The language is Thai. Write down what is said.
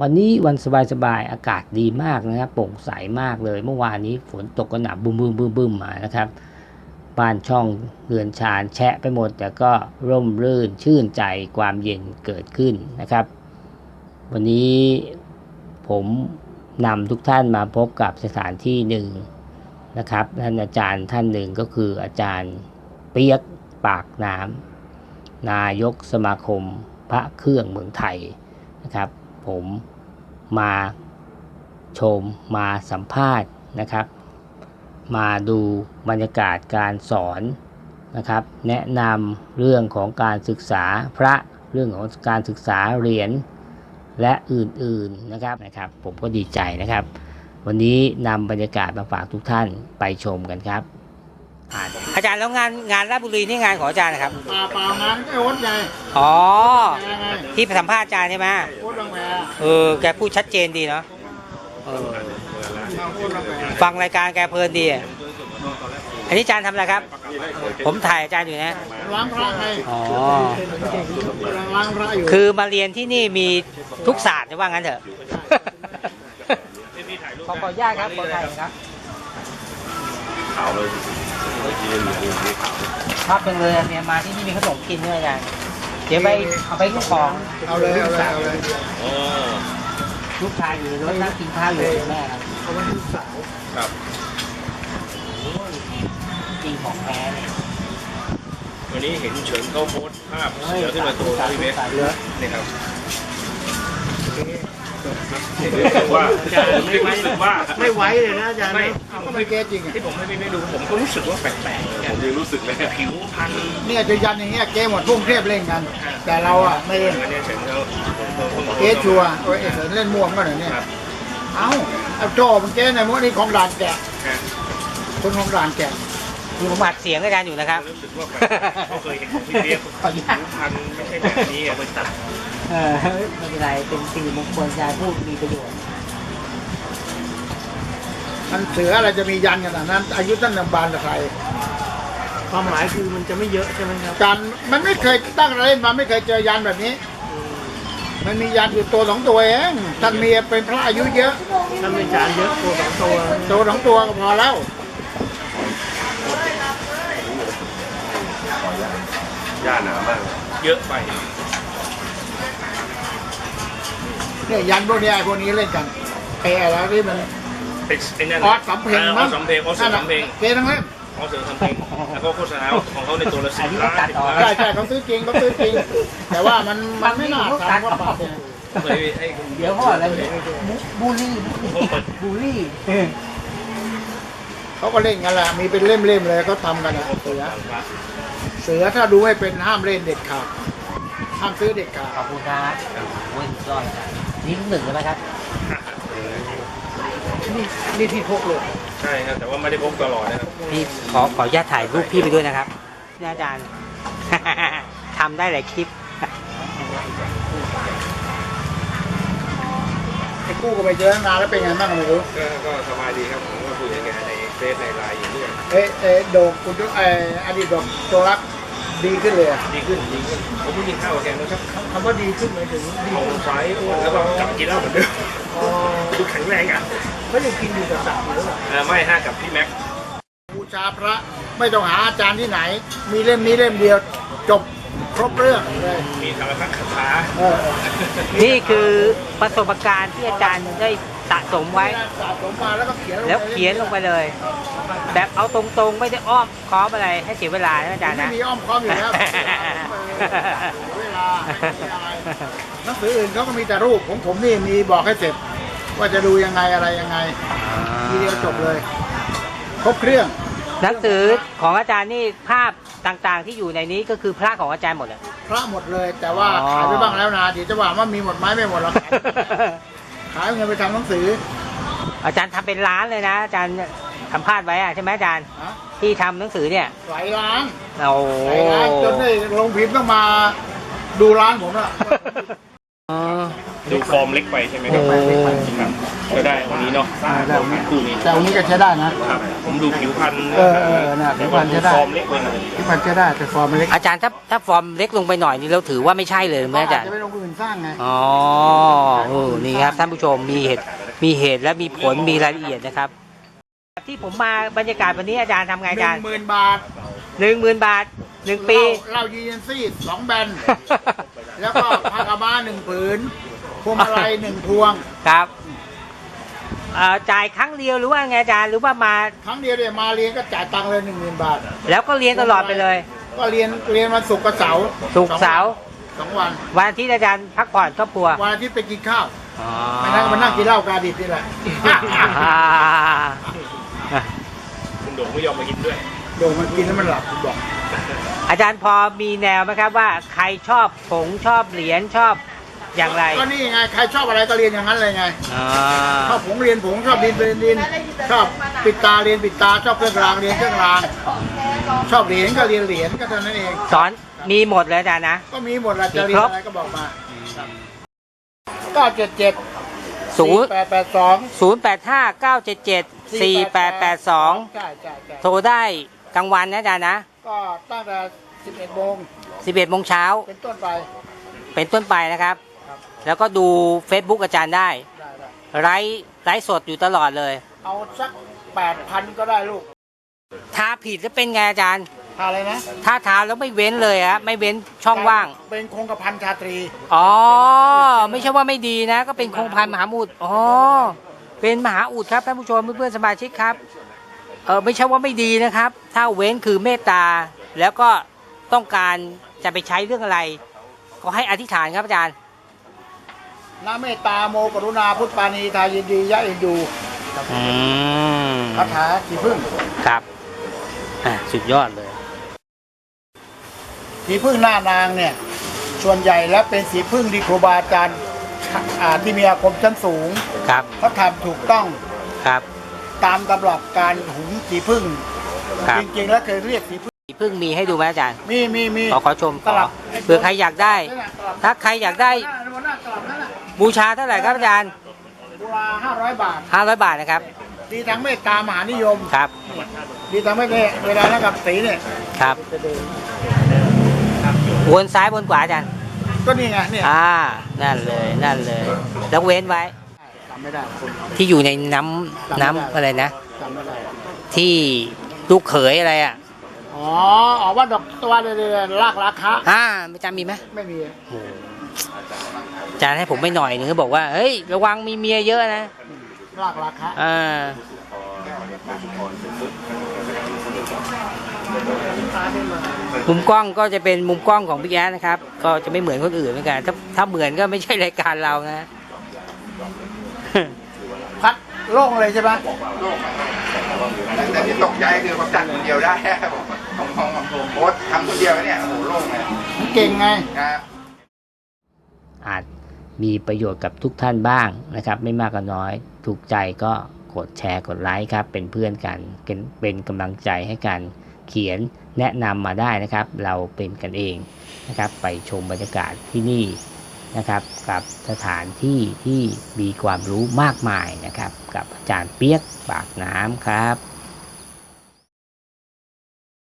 วันนี้วันสบายๆอากาศดีมากนะครับโปร่งใสมากเลย เมื่อวานนี้ฝนตกกระหน่ำบึ้มบึ้มบึ้มบึ้มมานะครับบ้านช่องเรือนชานแฉะไปหมด แต่ก็ร่มรื่นชื่นใจความเย็นเกิดขึ้นนะครับ วันนี้ผมนำทุกท่านมาพบกับสถานที่หนึ่งนะครับท่านอาจารย์ท่านหนึ่งก็คืออาจารย์เปียกปากน้ำนายกสมาคมพระเครื่องเมืองไทยนะครับ ผมมาชมมาสัมภาษณ์นะครับ มาดูบรรยากาศการสอนนะครับ แนะนำเรื่องของการศึกษาพระเรื่องของการศึกษาเหรียญและอื่นๆนะครับนะครับ ผมก็ดีใจนะครับ วันนี้นำบรรยากาศมาฝากทุกท่านไปชมกันครับ อาจารย์แล้วงานงานราชบุรีนี่งานของอาจารย์นะครับป่าป่างานไอ้โอ๊ตไงอ๋อแพรไงที่ไปสัมภาษณ์อาจารย์ใช่ไหม โอ๊ตบางแพรเออ แกพูดชัดเจนดีเนาะเออเอาโอ๊ตบางแพรฟังรายการแกเพลินดีอะอันนี้อาจารย์ทำอะไรครับ ผมถ่ายอาจารย์อยู่นะ ล้างพระไงอ๋อ กำลังล้างพระอยู่คือมาเรียนที่นี่มีทุกศาสตร์จะว่างั้นเถอะ ขอขออนุญาตครับ ขอถ่ายหน่อยครับข่าวเลยยืนอยู่นี่ข่าวชอบจังเลยอะเนี่ยมาที่นี่มีขนมกินด้วยอาจารย์ เดี๋ยวไปเอาไปลูกของเอาเลยเอาเลยเอาเลยอ๋อลูกชายอยู่ในรถนั่งกินข้าวอยู่กับแม่ครับเอาไว้ที่สาวครับจริงของแท้เนี่ยวันนี้เห็นเฉินเขาโพสต์ภาพเสือขึ้นมาตัวพี่เบสเหลือนี่ครับรู้สึก ว่าไม่รู้สึกว่าไม่ไหวเลยนะอาจารย์ไม่นะเอาก็ไม่เก็ตจริงอะที่ผมให้พี่ไม่ดูผมก็รู้สึกว่าแปลกๆผมยังรู้สึกเลยผิวพรรณเนี่ยจะยันอย่างเงี้ยเกมหมดพุ่งเทพเล่นกัน แต่เราอะไม่เล่นอันนี้เฉินเขาเกตชัวร์โอ้ยเอเสนเล่นม่วงก็หน่อยเนี่ยครับเอ้าเอาโจ้มันเกตในมดนี่ของด่านแกะครับคนของด่านแกะ คือผมอัดเสียงอาจารย์อยู่นะครับรู้สึกว่าแปลกๆเขาเคยเห็นของพี่เบสผิวพรรณไม่ใช่แบบนี้อะมันตัดเออไม่เป็นไรเป็นสิ่งมงคลอาจารย์พูดมีประโยชน์มันเสืออะไรจะมียันขนาดนั้น อายุตั้งนบานกับใครความหมายคือมันจะไม่เยอะใช่ไหมครับการมันไม่เคยตั้งเล่นมาไม่เคยเจอยันแบบนี้ มันมียันอยู่ตัวสองตัวเองท่านมีเป็นพระอายุเยอะถ้าไม่จานเยอะตัวสองตัวตัวสองตัวก็พอแล้ว ย่าหนามากเยอะไปเนี่ยยันพวกเนี้ยไอ้พวกนี้เล่นกันไอ้อะไรที่มันเป็นไอ้นั่นออสสำเพ็งออมั้สสำเพ็งออสเสือสำเพ็งเกทั้งเล่มออสเสือสำเพ็งแล้วก็โฆษณาของเขาในตัวละสิอับนนี้ล้านตัดสิบออกล้านใช่ใช่เขาซื้อจริงเขาซื้อจริง แต่ว่ามันมันไม่น่าทำว่าปรับเนี่ยเลยไอ้เดี๋ยวพ่ออะไรเนี่ยบูลลี่บูลลี่เขาก็เล่นกันแหละมีเป็นเล่มๆเลยเขาทำกันอะเสือ เสือถ้าดูให้เป็นห้ามเล่นเด็ดขาดห้ามซื้อเด็ดขาดขอบคุณครับโอ้ยสุดยอดอาจารย์นี่ลูกหนึ่งใช่ไหมครับนี่นี่ที่พกเลยใช่ครับแต่ว่าไม่ได้พกตลอดนะครับพี่ขอขออนุญาตถ่ายรูปพี่ไปด้วยนะครับนี่อาจารย์ ทำได้หลายคลิปไอ้กู้ก็ไปเจอตั้งนานแล้วเป็นไงบ้างก็ไม่รู้ก็ก็สบายดีครับผมก็คุยกับแกในเฟซในไลน์อยู่เรื่อยเอ๊ะเอ๊ะโดกคุณเอ่ออดีตโดกตัวรักดีขึ้นเลยอะดีขึ้นดีขึ้นผมเพิ่งกินข้าวกับแกเมื่อเช้าคำว่าดีขึ้นหมายถึงดีเอาขึ้นไฟอ้วนแล้วก็กลับมากินเหล้าเหมือนเดิมอ๋อดูแข็งแรงอะก็ยังกินอยู่กับสัตว์อยู่หรือเปล่าเออไม่ห้ากับพี่แม็กบูชาพระไม่ต้องหาอาจารย์ที่ไหน มีเล่มนี้เล่มเดียวจบครบเรื่องเลยมีธรรมพักคาถา เออ นี่คือประสบการณ์ที่อาจารย์ได้ สะสมไว้ สะสมมาแล้วก็เขียนแล้วเขียนลงไปเลย แบบเอาตรงๆไม่ได้อ้อมค้อมอะไรให้เสียเวลานะอาจารย์ไม่นะ มีอ้อมค้อมอยู่แล้วเวลาหนังสืออื่นเขาก็มีแต่รูปของผมนี่มีบอกให้เสร็จ ว่าจะดูยังไงอะไรยังไง ทีเดียวจบเลย ครบเครื่อง หนังสือของอาจารย์นี่ภาพต่างๆที่อยู่ในนี้ก็คือพระของอาจารย์หมดเลย พระหมดเลย แต่ว่าอ๋อ ขายไปบ้างแล้วนะเดี๋ยวจะว่าว่ามีหมดไหมไม่หมดหรอก ขายเอาเงินไปทำหนังสือ อาจารย์ทำเป็นร้านเลยนะ อาจารย์สัมภาษณ์ไว้อะใช่ไหมอาจารย์ฮะ ที่ทำหนังสือเนี่ยหลายร้านโอ้หลายร้านจนได้ลงพิมพ์ต้องมาดูร้านผมละอ๋อ ดูฟอร์มเล็กไปใช่ไหมครับเออ ครับก็ได้วันนี้เนาะได้วันนี้ คู่นี้แต่วันนี้ก็ใช้ได้นะ ครับผมดูผิวพรรณเออเออน่ะผิวพรรณใช้ได้ฟอร์มเล็กไปหน่อย ที่มันใช้ได้แต่ฟอร์มมันเล็กอาจารย์ถ้าถ้าฟอร์มเล็กลงไปหน่อยนี่เราถือว่าไม่ใช่เลยไหมอาจารย์ จะไปลงอื่นสร้างไง อ๋อเออนี่ไงครับท่านผู้ชมมีเหตุมีเหตุและมีผลมีรายละเอียดนะครับ ที่ผมมาบรรยากาศวันนี้อาจารย์ทำไงหอาจารนึ่ย์งหมื่นบาทหนึ่งหมื่นบาทหนึ่งปี เหล้าเหล้ายีเอนซี่สองแบน แล้วก็ผ้ากามาหนึ่งผืน พวงมาลัยหนึ่งพวง ครับเอ่อจ่ายครั้งเดียวหรือว่าไงอาจารย์หรือว่ามา ครั้งเดียวเนี่ยมาเรียนก็จ่ายตังค์เลยหนึ่งหมื่นบาทแล้วก็เรียนตลอดไปเลย ก็เรียนเรียนวันศุกร์กับเสาร์ศุกร์เสาร์ สองวันวันอาทิตย์อาจารย์พักผ่อนครอบครัววันอาทิตย์ไปกินข้าวอ๋อมานั่งมานั่งกินเหล้ากาดิบนี่แหละอ่าคุณโด่งไม่ยอมมากินด้วย โดนมันกินแล้วมันหลับผมบอกอาจารย์พอมีแนวไหมครับว่าใครชอบผงชอบเหรียญชอบ อย่างไรก็นี่ไงใครชอบอะไรก็เรียนอย่างนั้นเลยไงอ่าชอบผงเรียนผงชอบดินเรียนดิน ชอบปิดตาเรียนปิดตาชอบเครื่องรางเรียนเครื่องราง ชอบเหรียญก็เรียนเหรียญก็เท่านั้นเอง สอนมีหมดเลยอาจารย์นะ ก็มีหมดละจะเรียนอะไรก็บอกมาก็เจ็ดเจ็ดศูนย์แปดแปดสองศูนย์แปดห้าเก้าเจ็ดเจ็ดสี่แปดแปดสองใช่ใช่ใช่โทรได้กลางวันนะอาจารย์นะ ก็ตั้งแต่สิบเอ็ดโมงสิบเอ็ดโมงเช้าเป็นต้นไป เป็นต้นไปนะครับ ครับแล้วก็ดู Facebook อาจารย์ได้ได้ได้ไลฟ์ไลฟ์สดอยู่ตลอดเลย เอาสักแปดพันก็ได้ลูกทาผิดแล้วเป็นไงอาจารย์ ทาอะไรนะถ้าทาแล้วไม่เว้นเลยฮะไม่เว้นช่องว่าง เป็นคงกระพันชาตรี อ๋อ ไม่ใช่ว่าไม่ดีนะ ก็เป็นโครงพันธุ์มหาอุดอ๋อ เป็นมหาอุดครับท่านผู้ชมเพื่อนๆสมาชิกครับ เออไม่ใช่ว่าไม่ดีนะครับ ถ้าเว้นคือเมตตา แล้วก็ต้องการจะไปใช้เรื่องอะไร ก็ให้อธิษฐานครับอาจารย์ นาเมตตาโมกรุณาพุทธปานีทายินดียะเอ็นดูอืมคาถาสีพึ่งครับอะสุดยอดเลยสีพึ่งหน้านางเนี่ย ส่วนใหญ่แล้วเป็นสีพึ่งที่ครูบาอาจารย์อ่าที่มีอาคมชั้นสูงครับเขาทำถูกต้องครับ ตามตำรับการหุงสีพึ่งครับ จริงๆแล้วเคยเรียกสีพึ่งเพิ่งมีให้ดูไหมอาจารย์ มีมีมีขอขอชมขตอลับเผื่อใครอยากได้นั่นน่ะตลับถ้าใครอยากได้ บูชาเท่าไหร่ครับอาจารย์บูราห้าร้อยบาท500บาทนะครับ ดีทั้งเมตตามหานิยม ครับ ดีทั้งไม่ได้เวลาแล้วกับสีเนี่ย ครับวนซ้ายวนขวาอาจารย์ ก็นี่ไงเนี่ย อ่า นั่นเลย นั่นเลย แล้วเว้นไว้จำไม่ได้คนที่อยู่ในน้ำน้ำอะไรนะจำไม่ได้ที่ลูกเขยอะไรอะอ๋ออ๋อว่าดอกตัวเรือนลากราคาอ่าอาจารย์มีไหมไม่มีโอ้โหอา จารย์ให้ผมไม่หน่อยหนึงเขาบอกว่าเฮ้ยระวังมีเมียเยอะนะลากราคาอ่ามุมกล้องก็จะเป็นมุมกล้องของพี่แอ๊ดนะครับ ก็จะไม่เหมือนคนอื่นเหมือนกัน ถ้าถ้าเหมือนก็ไม่ใช่รายการเรานะพัดโล่งเลยใช่ไหมแต่ที่ตกใจคือผมจัดคนเดียวได้ผมของของโพสต์ทำคนเดียวเนี่ยโอ้โหโล่งเลยเก่งไงครับอาจ มีประโยชน์กับทุกท่านบ้างนะครับ ไม่มากก็น้อย ถูกใจก็กดแชร์กดไลค์ครับ เป็นเพื่อนกันเป็นกำลังใจให้กันเขียนแนะนำมาได้นะครับ เราเป็นกันเองนะครับ ไปชมบรรยากาศที่นี่นะครับ กับสถานที่ที่มีความรู้มากมายนะครับ กับอาจารย์เปียกปากน้ำครับ